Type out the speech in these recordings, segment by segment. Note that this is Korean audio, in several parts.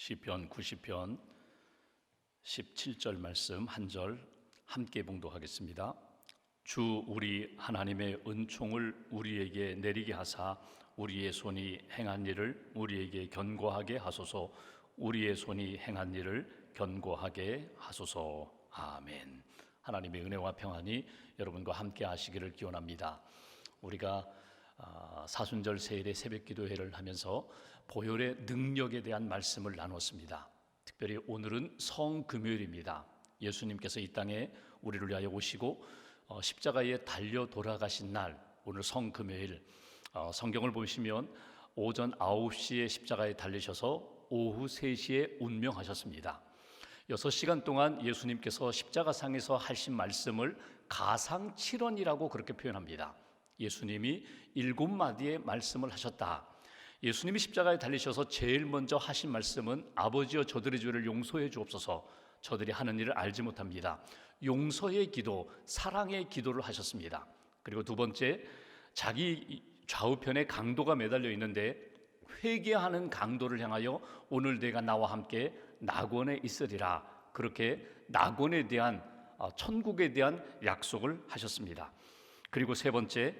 시편 90편 17절 말씀 한 절 함께 봉독하겠습니다. 주 우리 하나님의 은총을 우리에게 내리게 하사 우리의 손이 행한 일을 우리에게 견고하게 하소서 우리의 손이 행한 일을 견고하게 하소서 아멘. 하나님의 은혜와 평안이 여러분과 함께 하시기를 기원합니다. 우리가 아, 사순절 세일의 새벽 기도회를 하면서 보혈의 능력에 대한 말씀을 나눴습니다. 특별히 오늘은 성금요일입니다. 예수님께서 이 땅에 우리를 위하여 오시고 어, 십자가에 달려 돌아가신 날 오늘 성금요일 어, 성경을 보시면 오전 9시에 십자가에 달리셔서 오후 3시에 운명하셨습니다. 6시간 동안 예수님께서 십자가상에서 하신 말씀을 가상칠언이라고 그렇게 표현합니다. 예수님이 일곱 마디의 말씀을 하셨다. 예수님이 십자가에 달리셔서 제일 먼저 하신 말씀은 아버지여 저들의 죄를 용서해 주옵소서. 저들이 하는 일을 알지 못합니다. 용서의 기도, 사랑의 기도를 하셨습니다. 그리고 두 번째, 자기 좌우편에 강도가 매달려 있는데 회개하는 강도를 향하여 오늘 내가 나와 함께 낙원에 있으리라. 그렇게 낙원에 대한 어, 천국에 대한 약속을 하셨습니다. 그리고 세 번째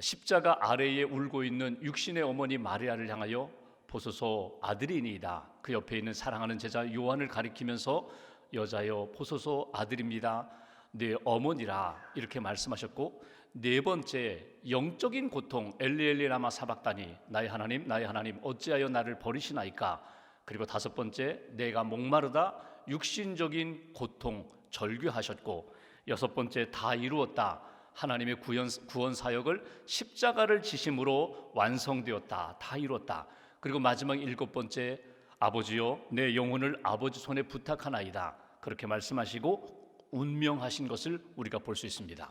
십자가 아래에 울고 있는 육신의 어머니 마리아를 향하여 보소서 아들이니이다. 그 옆에 있는 사랑하는 제자 요한을 가리키면서 여자여 보소서 아들입니다. 내 어머니라 이렇게 말씀하셨고 네 번째 영적인 고통 엘리엘리 라마 사박다니 나의 하나님 나의 하나님 어찌하여 나를 버리시나이까 그리고 다섯 번째 내가 목마르다 육신적인 고통 절규하셨고 여섯 번째 다 이루었다 하나님의 구원, 구원 사역을 십자가를 지심으로 완성되었다. 다 이뤘다. 그리고 마지막 일곱 번째 아버지요 내 영혼을 아버지 손에 부탁하나이다. 그렇게 말씀하시고 운명하신 것을 우리가 볼 수 있습니다.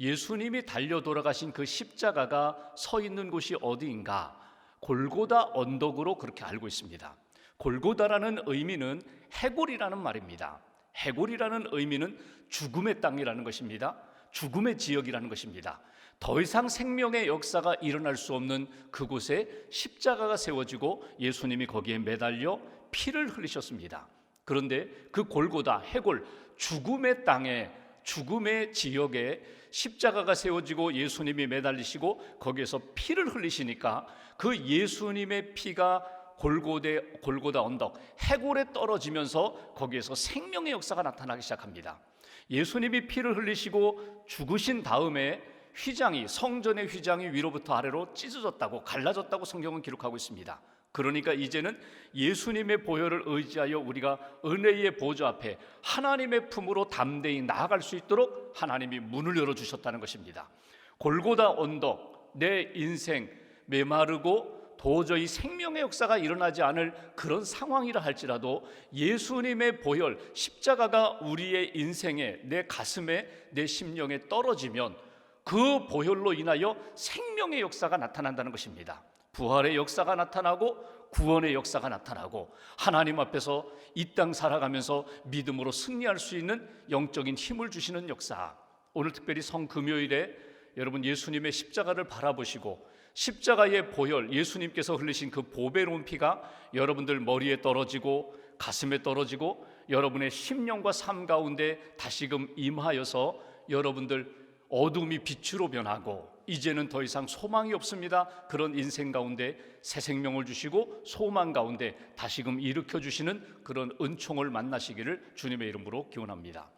예수님이 달려 돌아가신 그 십자가가 서 있는 곳이 어디인가? 골고다 언덕으로 그렇게 알고 있습니다. 골고다라는 의미는 해골이라는 말입니다. 해골이라는 의미는 죽음의 땅이라는 것입니다. 죽음의 지역이라는 것입니다. 더 이상 생명의 역사가 일어날 수 없는 그곳에 십자가가 세워지고 예수님이 거기에 매달려 피를 흘리셨습니다. 그런데 그 골고다 해골 죽음의 땅에 죽음의 지역에 십자가가 세워지고 예수님이 매달리시고 거기에서 피를 흘리시니까 그 예수님의 피가 골고대 골고다 언덕 해골에 떨어지면서 거기에서 생명의 역사가 나타나기 시작합니다. 예수님이 피를 흘리시고 죽으신 다음에 휘장이 성전의 휘장이 위로부터 아래로 찢어졌다고 갈라졌다고 성경은 기록하고 있습니다. 그러니까 이제는 예수님의 보혈을 의지하여 우리가 은혜의 보좌 앞에 하나님의 품으로 담대히 나아갈 수 있도록 하나님이 문을 열어 주셨다는 것입니다. 골고다 언덕 내 인생 메마르고 도저히 생명의 역사가 일어나지 않을 그런 상황이라 할지라도 예수님의 보혈, 십자가가 우리의 인생에, 내 가슴에, 내 심령에 떨어지면 그 보혈로 인하여 생명의 역사가 나타난다는 것입니다. 부활의 역사가 나타나고 구원의 역사가 나타나고 하나님 앞에서 이 땅 살아가면서 믿음으로 승리할 수 있는 영적인 힘을 주시는 역사. 오늘 특별히 성 금요일에 여러분 예수님의 십자가를 바라보시고 십자가의 보혈 예수님께서 흘리신 그 보배로운 피가 여러분들 머리에 떨어지고 가슴에 떨어지고 여러분의 심령과 삶 가운데 다시금 임하여서 여러분들 어둠이 빛으로 변하고 이제는 더 이상 소망이 없습니다. 그런 인생 가운데 새 생명을 주시고 소망 가운데 다시금 일으켜 주시는 그런 은총을 만나시기를 주님의 이름으로 기원합니다.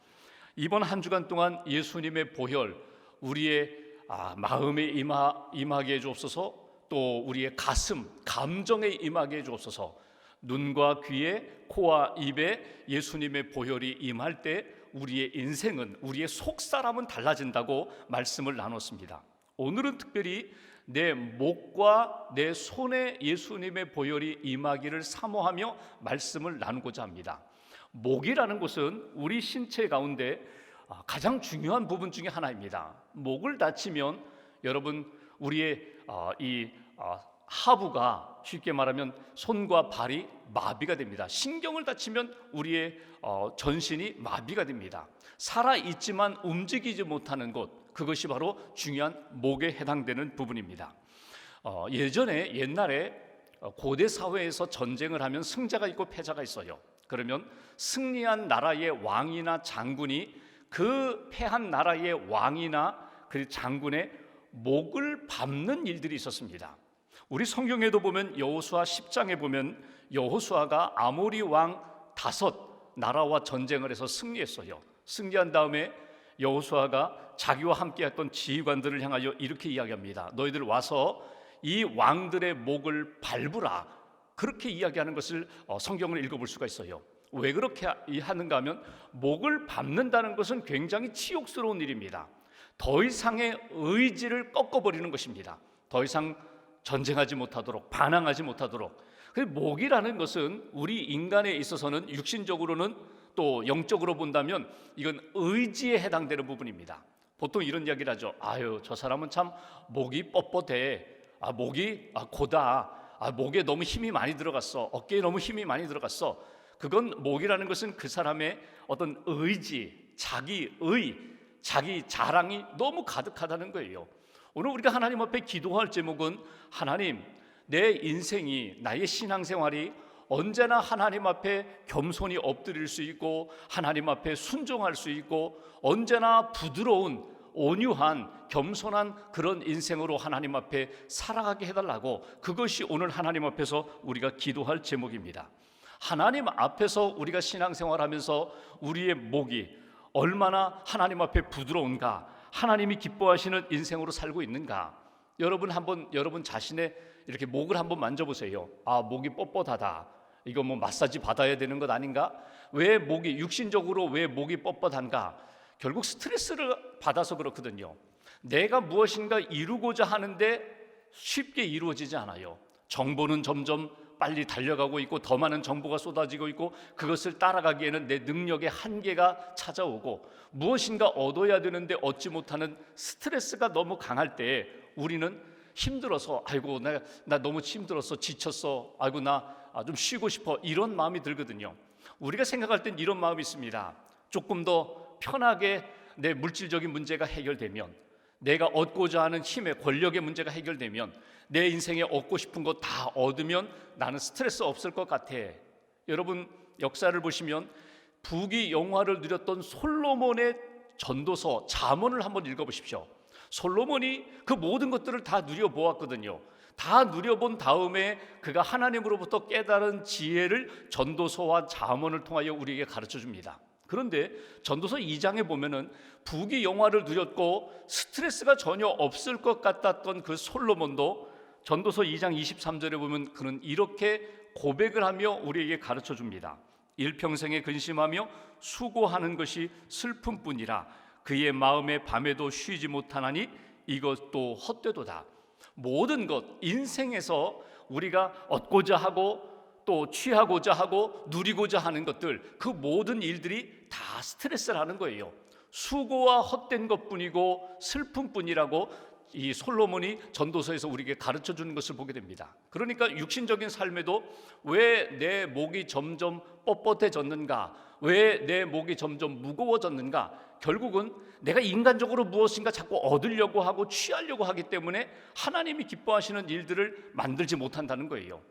이번 한 주간 동안 예수님의 보혈 우리의 아, 마음에 임하, 임하게 해주옵소서 또 우리의 가슴, 감정에 임하게 해주옵소서 눈과 귀에 코와 입에 예수님의 보혈이 임할 때 우리의 인생은 우리의 속 사람은 달라진다고 말씀을 나눴습니다. 오늘은 특별히 내 목과 내 손에 예수님의 보혈이 임하기를 사모하며 말씀을 나누고자 합니다. 목이라는 것은 우리 신체 가운데 아, 가장 중요한 부분 중에 하나입니다. 목을 다치면 여러분 우리의 아, 이 아, 하부가 쉽게 말하면 손과 발이 마비가 됩니다. 신경을 다치면 우리의 어, 전신이 마비가 됩니다. 살아 있지만 움직이지 못하는 것 그것이 바로 중요한 목에 해당되는 부분입니다. 어, 예전에 옛날에 어, 고대 사회에서 전쟁을 하면 승자가 있고 패자가 있어요. 그러면 승리한 나라의 왕이나 장군이 그 패한 나라의 왕이나 그 장군의 목을 밟는 일들이 있었습니다. 우리 성경에도 보면 여호수아 10장에 보면 여호수아가 아모리 왕 다섯 나라와 전쟁을 해서 승리했어요. 승리한 다음에 여호수아가 자기와 함께했던 지휘관들을 향하여 이렇게 이야기합니다. 너희들 와서 이 왕들의 목을 밟으라. 그렇게 이야기하는 것을 어, 성경을 읽어볼 수가 있어요. 왜 그렇게 하는가 하면 목을 밟는다는 것은 굉장히 치욕스러운 일입니다. 더 이상의 의지를 꺾어버리는 것입니다. 더 이상 전쟁하지 못하도록 반항하지 못하도록. 그 목이라는 것은 우리 인간에 있어서는 육신적으로는 또 영적으로 본다면 이건 의지에 해당되는 부분입니다. 보통 이런 이야기를 하죠. 아유, 저 사람은 참 목이 뻣뻣해. 아, 목이 아, 고다. 아, 목에 너무 힘이 많이 들어갔어. 어깨에 너무 힘이 많이 들어갔어. 그건 목이라는 것은 그 사람의 어떤 의지, 자기 의, 자기 자랑이 너무 가득하다는 거예요. 오늘 우리가 하나님 앞에 기도할 제목은 하나님, 내 인생이 나의 신앙생활이 언제나 하나님 앞에 겸손히 엎드릴 수 있고 하나님 앞에 순종할 수 있고 언제나 부드러운 온유한 겸손한 그런 인생으로 하나님 앞에 살아가게 해달라고 그것이 오늘 하나님 앞에서 우리가 기도할 제목입니다. 하나님 앞에서 우리가 신앙생활하면서 우리의 목이 얼마나 하나님 앞에 부드러운가, 하나님이 기뻐하시는 인생으로 살고 있는가. 여러분 한번 여러분 자신의 이렇게 목을 한번 만져보세요. 아 목이 뻣뻣하다. 이거 뭐 마사지 받아야 되는 것 아닌가? 왜 목이 육신적으로 왜 목이 뻣뻣한가? 결국 스트레스를 받아서 그렇거든요. 내가 무엇인가 이루고자 하는데 쉽게 이루어지지 않아요. 정보는 점점 빨리 달려가고 있고 더 많은 정보가 쏟아지고 있고 그것을 따라가기에는 내 능력의 한계가 찾아오고 무엇인가 얻어야 되는데 얻지 못하는 스트레스가 너무 강할 때 우리는 힘들어서 아이고 나, 나 너무 힘들었어 지쳤어 아이고 나 좀 쉬고 싶어 이런 마음이 들거든요. 우리가 생각할 땐 이런 마음이 있습니다. 조금 더 편하게 내 물질적인 문제가 해결되면 내가 얻고자 하는 힘의 권력의 문제가 해결되면 내 인생에 얻고 싶은 거 다 얻으면 나는 스트레스 없을 것 같아. 여러분 역사를 보시면 부귀 영화를 누렸던 솔로몬의 전도서 잠언을 한번 읽어보십시오. 솔로몬이 그 모든 것들을 다 누려보았거든요. 다 누려본 다음에 그가 하나님으로부터 깨달은 지혜를 전도서와 잠언을 통하여 우리에게 가르쳐 줍니다. 그런데 전도서 2장에 보면은 부귀 영화를 누렸고 스트레스가 전혀 없을 것 같았던 그 솔로몬도 전도서 2장 23절에 보면 그는 이렇게 고백을 하며 우리에게 가르쳐 줍니다. 일평생에 근심하며 수고하는 것이 슬픔뿐이라 그의 마음에 밤에도 쉬지 못하나니 이것도 헛되도다. 모든 것 인생에서 우리가 얻고자 하고 또 취하고자 하고 누리고자 하는 것들 그 모든 일들이 다 스트레스라는 거예요. 수고와 헛된 것뿐이고 슬픔뿐이라고 이 솔로몬이 전도서에서 우리에게 가르쳐 주는 것을 보게 됩니다. 그러니까 육신적인 삶에도 왜 내 목이 점점 뻣뻣해졌는가? 왜 내 목이 점점 무거워졌는가? 결국은 내가 인간적으로 무엇인가 자꾸 얻으려고 하고 취하려고 하기 때문에 하나님이 기뻐하시는 일들을 만들지 못한다는 거예요.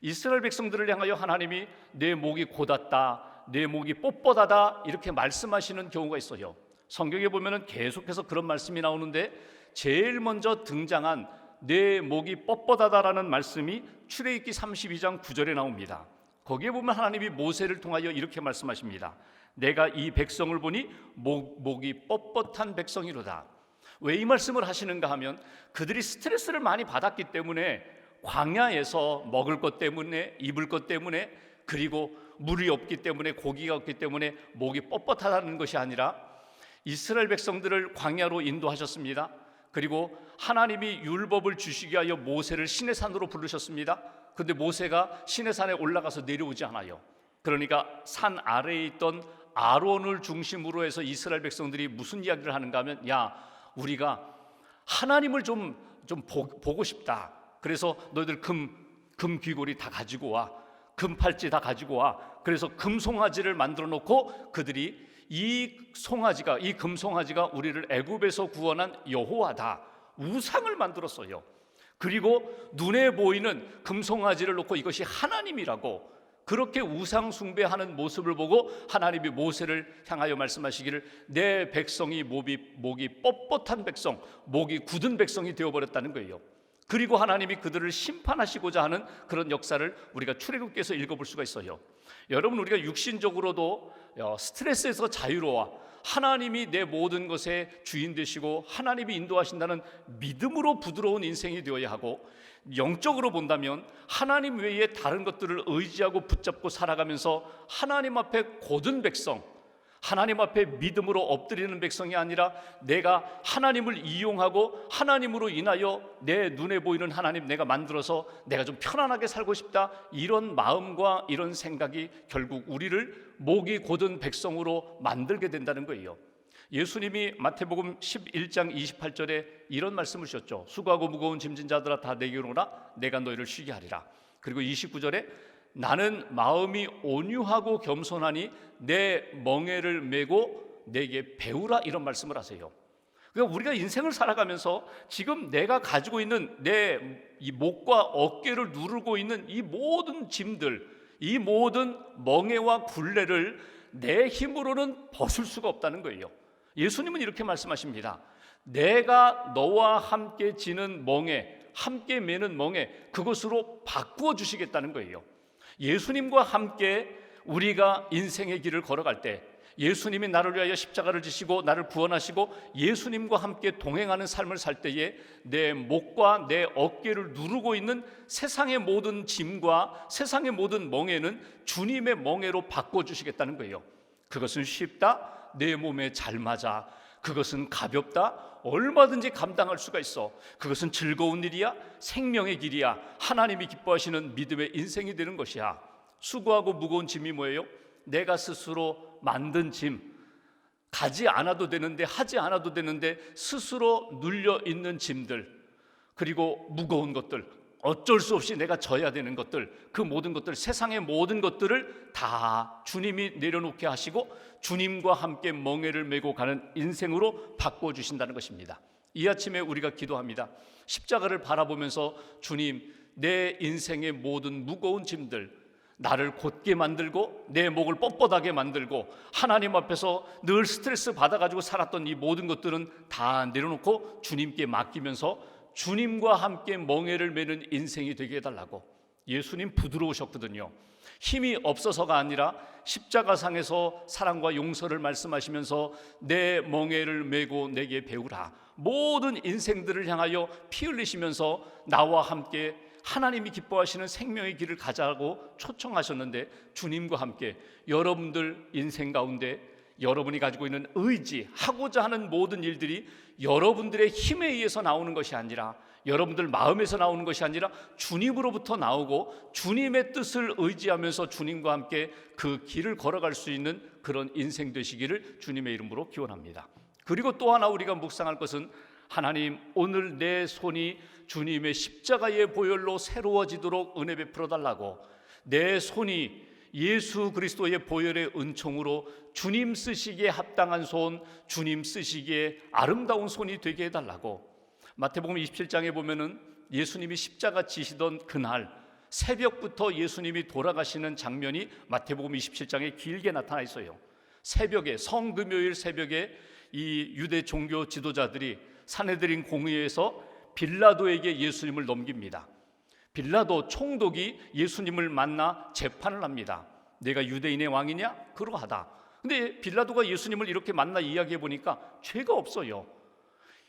이스라엘 백성들을 향하여 하나님이 내 목이 곧았다, 내 목이 뻣뻣하다 이렇게 말씀하시는 경우가 있어요. 성경에 보면은 계속해서 그런 말씀이 나오는데 제일 먼저 등장한 내 목이 뻣뻣하다라는 말씀이 출애굽기 32장 9절에 나옵니다. 거기에 보면 하나님이 모세를 통하여 이렇게 말씀하십니다. 내가 이 백성을 보니 목, 목이 뻣뻣한 백성이로다. 왜 이 말씀을 하시는가 하면 그들이 스트레스를 많이 받았기 때문에 광야에서 먹을 것 때문에 입을 것 때문에 그리고 물이 없기 때문에 고기가 없기 때문에 목이 뻣뻣하다는 것이 아니라 이스라엘 백성들을 광야로 인도하셨습니다. 그리고 하나님이 율법을 주시기 위하여 모세를 신의 산으로 부르셨습니다. 근데 모세가 신의 산에 올라가서 내려오지 않아요. 그러니까 산 아래에 있던 아론을 중심으로 해서 이스라엘 백성들이 무슨 이야기를 하는가 하면 야, 우리가 하나님을 좀, 좀 보, 보고 싶다. 그래서 너희들 금, 금 귀고리 다 가지고 와. 금 팔찌 다 가지고 와. 그래서 금 송아지를 만들어 놓고 그들이 이 송아지가 이 금송아지가 우리를 애굽에서 구원한 여호와다. 우상을 만들었어요. 그리고 눈에 보이는 금송아지를 놓고 이것이 하나님이라고 그렇게 우상 숭배하는 모습을 보고 하나님이 모세를 향하여 말씀하시기를 내 백성이 목이 목이 뻣뻣한 백성, 목이 굳은 백성이 되어 버렸다는 거예요. 그리고 하나님이 그들을 심판하시고자 하는 그런 역사를 우리가 출애굽기에서 읽어볼 수가 있어요. 여러분 우리가 육신적으로도 어, 스트레스에서 자유로워 하나님이 내 모든 것의 주인 되시고 하나님이 인도하신다는 믿음으로 부드러운 인생이 되어야 하고 영적으로 본다면 하나님 외에 다른 것들을 의지하고 붙잡고 살아가면서 하나님 앞에 고든 백성 하나님 앞에 믿음으로 엎드리는 백성이 아니라 내가 하나님을 이용하고 하나님으로 인하여 내 눈에 보이는 하나님 내가 만들어서 내가 좀 편안하게 살고 싶다 이런 마음과 이런 생각이 결국 우리를 목이 곧은 백성으로 만들게 된다는 거예요. 예수님이 마태복음 11장 28절에 이런 말씀을 주셨죠. 수고하고 무거운 짐진 자들아 다 내게로 오라 내가 너희를 쉬게 하리라. 그리고 29절에 나는 마음이 온유하고 겸손하니 내 멍에를 메고 내게 배우라 이런 말씀을 하세요. 그러니까 우리가 인생을 살아가면서 지금 내가 가지고 있는 내 이 목과 어깨를 누르고 있는 이 모든 짐들, 이 모든 멍에와 굴레를 내 힘으로는 벗을 수가 없다는 거예요. 예수님은 이렇게 말씀하십니다. 내가 너와 함께 지는 멍에, 함께 매는 멍에 그것으로 바꾸어 주시겠다는 거예요. 예수님과 함께 우리가 인생의 길을 걸어갈 때 예수님이 나를 위하여 십자가를 지시고 나를 구원하시고 예수님과 함께 동행하는 삶을 살 때에 내 목과 내 어깨를 누르고 있는 세상의 모든 짐과 세상의 모든 멍에는 주님의 멍에로 바꿔 주시겠다는 거예요. 그것은 쉽다. 내 몸에 잘 맞아. 그것은 가볍다. 얼마든지 감당할 수가 있어. 그것은 즐거운 일이야. 생명의 길이야. 하나님이 기뻐하시는 믿음의 인생이 되는 것이야. 수고하고 무거운 짐이 뭐예요? 내가 스스로 만든 짐. 가지 않아도 되는데 하지 않아도 되는데 스스로 눌려 있는 짐들. 그리고 무거운 것들. 어쩔 수 없이 내가 져야 되는 것들, 그 모든 것들, 세상의 모든 것들을 다 주님이 내려놓게 하시고 주님과 함께 멍에를 메고 가는 인생으로 바꿔 주신다는 것입니다. 이 아침에 우리가 기도합니다. 십자가를 바라보면서 주님, 내 인생의 모든 무거운 짐들, 나를 곧게 만들고 내 목을 뻣뻣하게 만들고 하나님 앞에서 늘 스트레스 받아가지고 살았던 이 모든 것들은 다 내려놓고 주님께 맡기면서 주님과 함께 멍에를 매는 인생이 되게 해달라고 예수님 부드러우셨거든요. 힘이 없어서가 아니라 십자가상에서 사랑과 용서를 말씀하시면서 내 멍에를 메고 내게 배우라. 모든 인생들을 향하여 피 흘리시면서 나와 함께 하나님이 기뻐하시는 생명의 길을 가자고 초청하셨는데 주님과 함께 여러분들 인생 가운데 여러분이 가지고 있는 의지, 하고자 하는 모든 일들이 여러분들의 힘에 의해서 나오는 것이 아니라 여러분들 마음에서 나오는 것이 아니라 주님으로부터 나오고 주님의 뜻을 의지하면서 주님과 함께 그 길을 걸어갈 수 있는 그런 인생 되시기를 주님의 이름으로 기원합니다. 그리고 또 하나 우리가 묵상할 것은 하나님 오늘 내 손이 주님의 십자가의 보혈로 새로워지도록 은혜 베풀어 달라고 내 손이 예수 그리스도의 보혈의 은총으로 주님 쓰시기에 합당한 손, 주님 쓰시기에 아름다운 손이 되게 해달라고 마태복음 27장에 보면은 예수님이 십자가 지시던 그날 새벽부터 예수님이 돌아가시는 장면이 마태복음 27장에 길게 나타나 있어요. 새벽에 성금요일 새벽에 이 유대 종교 지도자들이 사내들인 공의에서 빌라도에게 예수님을 넘깁니다. 빌라도 총독이 예수님을 만나 재판을 합니다. 내가 유대인의 왕이냐? 그러하다. 근데 빌라도가 예수님을 이렇게 만나 이야기해 보니까 죄가 없어요.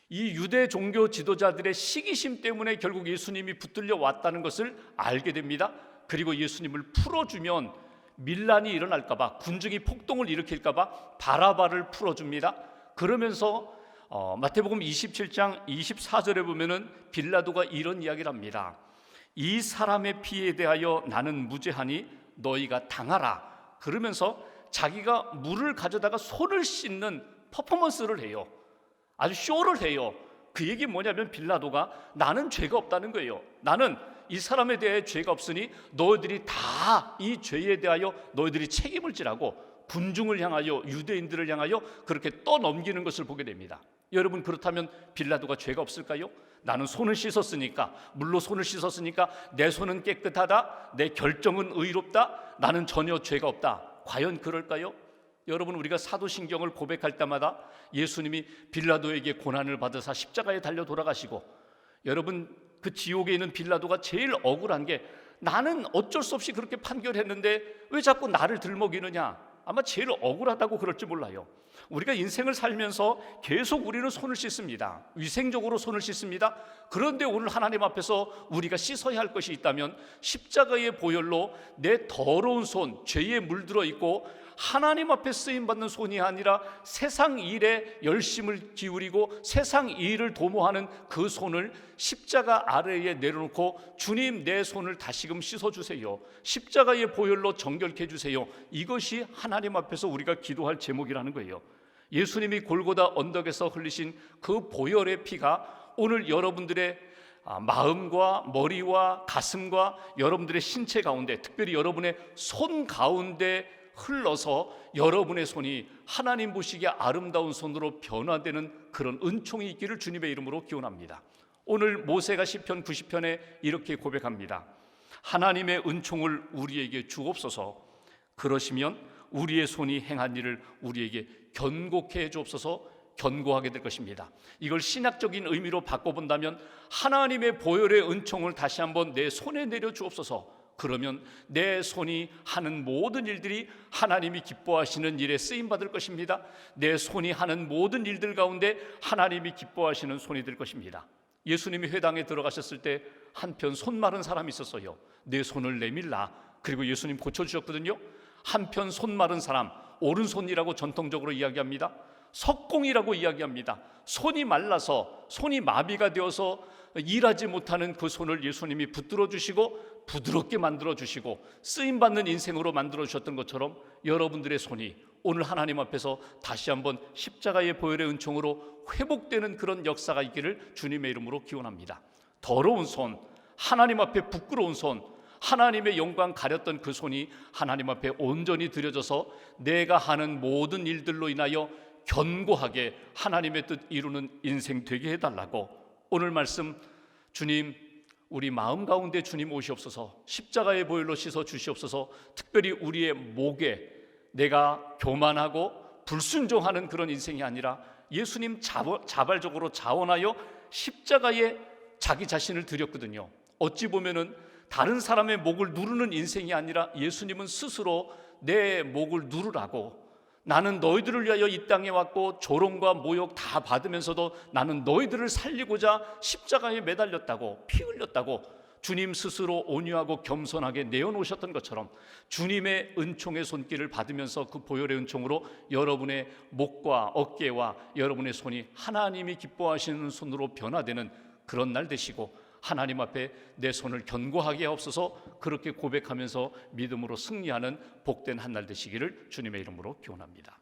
이 유대 종교 지도자들의 시기심 때문에 결국 예수님이 붙들려 왔다는 것을 알게 됩니다. 그리고 예수님을 풀어주면 밀란이 일어날까봐 군중이 폭동을 일으킬까봐 바라바를 풀어줍니다. 그러면서 어, 마태복음 27장 24절에 보면은 빌라도가 이런 이야기를 합니다. 이 사람의 피에 대하여 나는 무죄하니 너희가 당하라. 그러면서 자기가 물을 가져다가 손을 씻는 퍼포먼스를 해요. 아주 쇼를 해요. 그 얘기 뭐냐면 빌라도가 나는 죄가 없다는 거예요. 나는 이 사람에 대해 죄가 없으니 너희들이 다 이 죄에 대하여 너희들이 책임을 지라고 군중을 향하여 유대인들을 향하여 그렇게 떠넘기는 것을 보게 됩니다. 여러분 그렇다면 빌라도가 죄가 없을까요? 나는 손을 씻었으니까 물로 손을 씻었으니까 내 손은 깨끗하다. 내 결정은 의롭다. 나는 전혀 죄가 없다. 과연 그럴까요? 여러분 우리가 사도신경을 고백할 때마다 예수님이 빌라도에게 고난을 받으사 십자가에 달려 돌아가시고 여러분 그 지옥에 있는 빌라도가 제일 억울한 게 나는 어쩔 수 없이 그렇게 판결했는데 왜 자꾸 나를 들먹이느냐 아마 제일 억울하다고 그럴지 몰라요 우리가 인생을 살면서 계속 우리는 손을 씻습니다 위생적으로 손을 씻습니다 그런데 오늘 하나님 앞에서 우리가 씻어야 할 것이 있다면 십자가의 보혈로 내 더러운 손 죄에 물들어 있고 하나님 앞에 쓰임 받는 손이 아니라 세상 일에 열심을 기울이고 세상 일을 도모하는 그 손을 십자가 아래에 내려놓고 주님 내 손을 다시금 씻어 주세요. 십자가의 보혈로 정결케 해 주세요. 이것이 하나님 앞에서 우리가 기도할 제목이라는 거예요. 예수님이 골고다 언덕에서 흘리신 그 보혈의 피가 오늘 여러분들의 아, 마음과 머리와 가슴과 여러분들의 신체 가운데 특별히 여러분의 손 가운데 흘러서 여러분의 손이 하나님 보시기에 아름다운 손으로 변화되는 그런 은총이 있기를 주님의 이름으로 기원합니다. 오늘 모세가 시편 90편에 이렇게 고백합니다. 하나님의 은총을 우리에게 주옵소서. 그러시면 우리의 손이 행한 일을 우리에게 견고케 해 주옵소서. 견고하게 될 것입니다. 이걸 신학적인 의미로 바꿔본다면 하나님의 보혈의 은총을 다시 한번 내 손에 내려 주옵소서. 그러면 내 손이 하는 모든 일들이 하나님이 기뻐하시는 일에 쓰임 받을 것입니다. 내 손이 하는 모든 일들 가운데 하나님이 기뻐하시는 손이 될 것입니다. 예수님이 회당에 들어가셨을 때 한편 손 마른 사람이 있었어요. 내 손을 내밀라. 그리고 예수님 고쳐 주셨거든요. 한편 손 마른 사람 오른손이라고 전통적으로 이야기합니다. 석공이라고 이야기합니다. 손이 말라서 손이 마비가 되어서 일하지 못하는 그 손을 예수님이 붙들어 주시고 부드럽게 만들어 주시고 쓰임 받는 인생으로 만들어 주셨던 것처럼 여러분들의 손이 오늘 하나님 앞에서 다시 한번 십자가의 보혈의 은총으로 회복되는 그런 역사가 있기를 주님의 이름으로 기원합니다. 더러운 손, 하나님 앞에 부끄러운 손, 하나님의 영광 가렸던 그 손이 하나님 앞에 온전히 들여져서 내가 하는 모든 일들로 인하여 견고하게 하나님의 뜻 이루는 인생 되게 해달라고 오늘 말씀 주님 우리 마음 가운데 주님 오시옵소서 십자가의 보혈로 씻어 주시옵소서 특별히 우리의 목에 내가 교만하고 불순종하는 그런 인생이 아니라 예수님 자발적으로 자원하여 십자가에 자기 자신을 드렸거든요. 어찌 보면은 다른 사람의 목을 누르는 인생이 아니라 예수님은 스스로 내 목을 누르라고 나는 너희들을 위하여 이 땅에 왔고 조롱과 모욕 다 받으면서도 나는 너희들을 살리고자 십자가에 매달렸다고 피 흘렸다고 주님 스스로 온유하고 겸손하게 내어놓으셨던 것처럼 주님의 은총의 손길을 받으면서 그 보혈의 은총으로 여러분의 목과 어깨와 여러분의 손이 하나님이 기뻐하시는 손으로 변화되는 그런 날 되시고 하나님 앞에 내 손을 견고하게 하옵소서 그렇게 고백하면서 믿음으로 승리하는 복된 한 날 되시기를 주님의 이름으로 기원합니다.